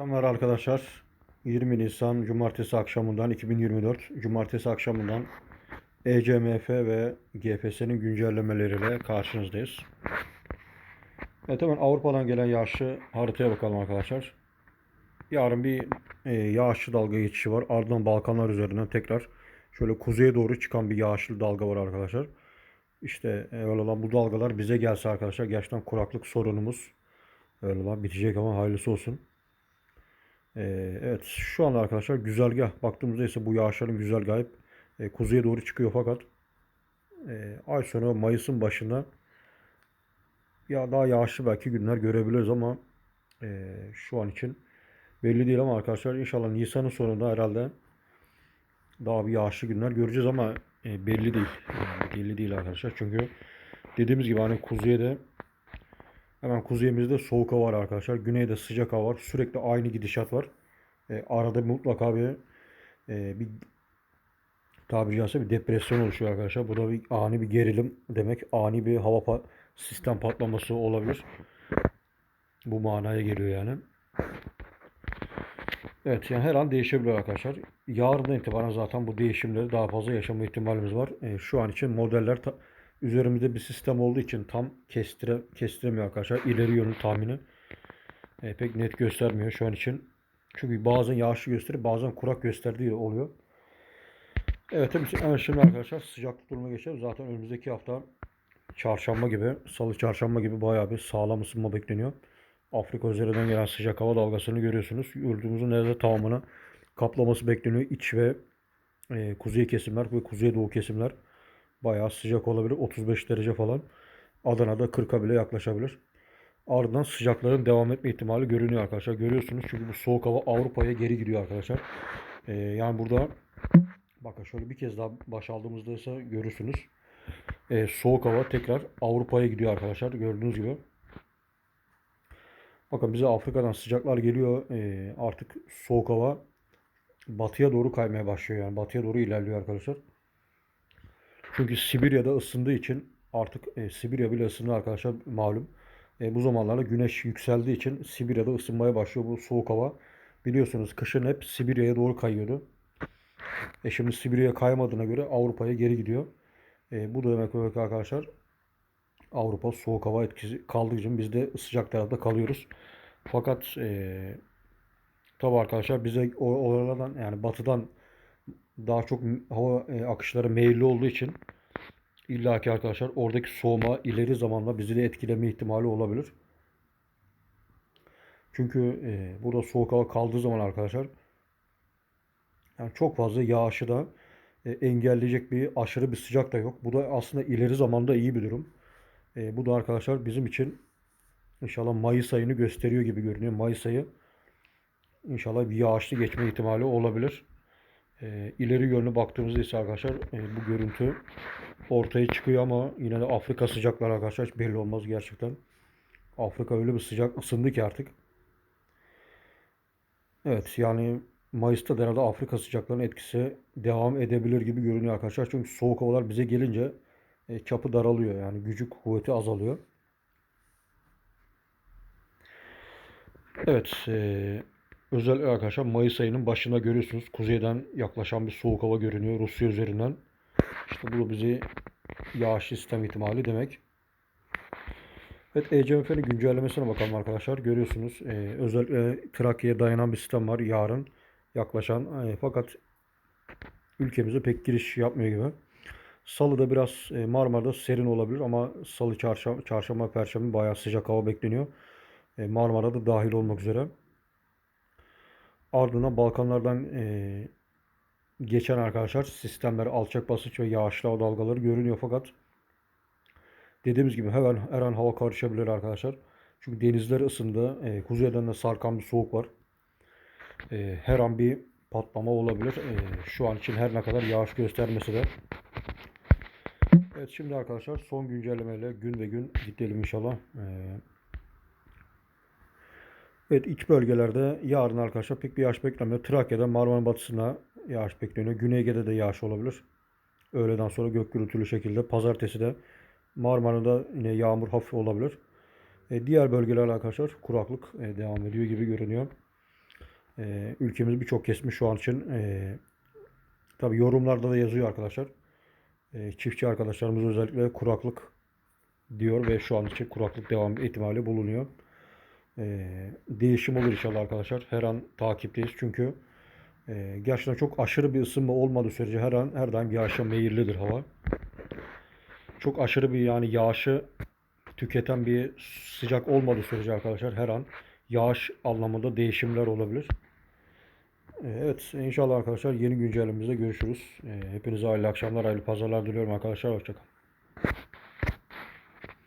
Akşamlar arkadaşlar. 20 Nisan Cumartesi akşamından 2024 Cumartesi akşamından ECMF ve GFS'nin güncellemeleriyle karşınızdayız. Evet hemen Avrupa'dan gelen yağışlı haritaya bakalım arkadaşlar. Yarın bir e, yağışlı dalga geçişi var. Ardından Balkanlar üzerinden tekrar şöyle kuzeye doğru çıkan bir yağışlı dalga var arkadaşlar. İşte öyle olan bu dalgalar bize gelse arkadaşlar gerçekten kuraklık sorunumuz öyle olan bitecek ama hayırlısı olsun. Ee, evet şu an arkadaşlar güzergah baktığımızda ise bu yağışların güzergahı hep e, kuzeye doğru çıkıyor fakat e, ay sonu Mayıs'ın başında ya daha yağışlı belki günler görebiliriz ama e, şu an için belli değil ama arkadaşlar inşallah Nisan'ın sonunda herhalde daha bir yağışlı günler göreceğiz ama belli değil. Belli değil arkadaşlar. Çünkü dediğimiz gibi hani kuzeye de Hemen kuzeyimizde soğuk hava var arkadaşlar. Güneyde sıcak hava var. Sürekli aynı gidişat var. E, arada mutlaka bir e, bir tabiri caizse bir depresyon oluşuyor arkadaşlar. Bu da bir ani bir gerilim demek. Ani bir hava pa- sistem patlaması olabilir. Bu manaya geliyor yani. Evet yani her an değişebilir arkadaşlar. Yarından itibaren zaten bu değişimleri daha fazla yaşama ihtimalimiz var. E, şu an için modeller üzerimizde bir sistem olduğu için tam kestire, kestiremiyor arkadaşlar. İleri yönlü tahmini e, pek net göstermiyor şu an için. Çünkü bazen yağışlı gösterip bazen kurak gösterdiği oluyor. Evet hemen şimdi arkadaşlar sıcaklık durumuna geçelim. Zaten önümüzdeki hafta çarşamba gibi, salı çarşamba gibi bayağı bir sağlam ısınma bekleniyor. Afrika üzerinden gelen sıcak hava dalgasını görüyorsunuz. Yurdumuzun neredeyse tamamını kaplaması bekleniyor. İç ve e, kuzey kesimler ve kuzey doğu kesimler bayağı sıcak olabilir. 35 derece falan. Adana'da 40'a bile yaklaşabilir. Ardından sıcakların devam etme ihtimali görünüyor arkadaşlar. Görüyorsunuz çünkü bu soğuk hava Avrupa'ya geri gidiyor arkadaşlar. E, yani burada bakın şöyle bir kez daha baş aldığımızda ise görürsünüz. E, soğuk hava tekrar Avrupa'ya gidiyor arkadaşlar. Gördüğünüz gibi. Bakın bize Afrika'dan sıcaklar geliyor. Ee, artık soğuk hava batıya doğru kaymaya başlıyor. Yani batıya doğru ilerliyor arkadaşlar. Çünkü Sibirya'da ısındığı için artık e, Sibirya bile ısındı arkadaşlar malum. E, bu zamanlarda güneş yükseldiği için Sibirya'da ısınmaya başlıyor bu soğuk hava. Biliyorsunuz kışın hep Sibirya'ya doğru kayıyordu. E şimdi Sibirya'ya kaymadığına göre Avrupa'ya geri gidiyor. E, bu da demek demek arkadaşlar Avrupa soğuk hava etkisi kaldığı için biz de sıcak tarafta kalıyoruz. Fakat e, tabi arkadaşlar bize oralardan yani batıdan daha çok hava e, akışları meyilli olduğu için illaki arkadaşlar oradaki soğuma ileri zamanda bizi de etkileme ihtimali olabilir. Çünkü e, burada soğuk hava kaldığı zaman arkadaşlar yani çok fazla yağışı da e, engelleyecek bir aşırı bir sıcak da yok. Bu da aslında ileri zamanda iyi bir durum. Bu da arkadaşlar bizim için inşallah Mayıs ayını gösteriyor gibi görünüyor. Mayıs ayı inşallah bir yağışlı geçme ihtimali olabilir. E, ileri yönlü baktığımızda ise arkadaşlar e, bu görüntü ortaya çıkıyor ama yine de Afrika sıcakları arkadaşlar belli olmaz gerçekten. Afrika öyle bir sıcak ısındı ki artık. Evet yani Mayıs'ta da herhalde Afrika sıcaklarının etkisi devam edebilir gibi görünüyor arkadaşlar. Çünkü soğuk havalar bize gelince e, çapı daralıyor. Yani gücü kuvveti azalıyor. Evet. E, özel arkadaşlar Mayıs ayının başında görüyorsunuz. Kuzeyden yaklaşan bir soğuk hava görünüyor Rusya üzerinden. İşte bu da bizi yağışlı sistem ihtimali demek. Evet ECMF'nin güncellemesine bakalım arkadaşlar. Görüyorsunuz e, özellikle Trakya'ya dayanan bir sistem var yarın yaklaşan. E, fakat ülkemize pek giriş yapmıyor gibi. Salıda biraz e, Marmara'da serin olabilir ama Salı, çarşamba, çarşamba, perşembe bayağı sıcak hava bekleniyor. E, Marmara'da dahil olmak üzere. Ardından Balkanlardan e, geçen arkadaşlar sistemler alçak basınç ve yağışlı dalgaları görünüyor fakat dediğimiz gibi her an, her an hava karışabilir arkadaşlar. Çünkü denizler ısındı. E, kuzeyden de sarkan bir soğuk var. E, her an bir patlama olabilir. E, şu an için her ne kadar yağış göstermese de Evet şimdi arkadaşlar son güncellemeyle gün ve gün gidelim inşallah. Ee, evet iç bölgelerde yarın arkadaşlar pek bir yağış beklemiyor. Trakya'da Marmara batısına yağış bekleniyor. Güney Ege'de de yağış olabilir. Öğleden sonra gök gürültülü şekilde. Pazartesi de Marmara'da yine yağmur hafif olabilir. Ee, diğer bölgeler arkadaşlar kuraklık e, devam ediyor gibi görünüyor. E, ülkemiz birçok kesmiş şu an için. E, tabii yorumlarda da yazıyor arkadaşlar. E, çiftçi arkadaşlarımız özellikle kuraklık diyor ve şu an için kuraklık devam ihtimali bulunuyor. E, değişim olur inşallah arkadaşlar. Her an takipteyiz çünkü e, gerçekten çok aşırı bir ısınma olmadığı sürece her an her daim yağışa meyillidir hava. Çok aşırı bir yani yağışı tüketen bir sıcak olmadığı sürece arkadaşlar her an yağış anlamında değişimler olabilir. E, Evet inşallah arkadaşlar yeni güncellememizde görüşürüz. E, Hepinize hayırlı akşamlar, hayırlı pazarlar diliyorum arkadaşlar. Hoşçakalın.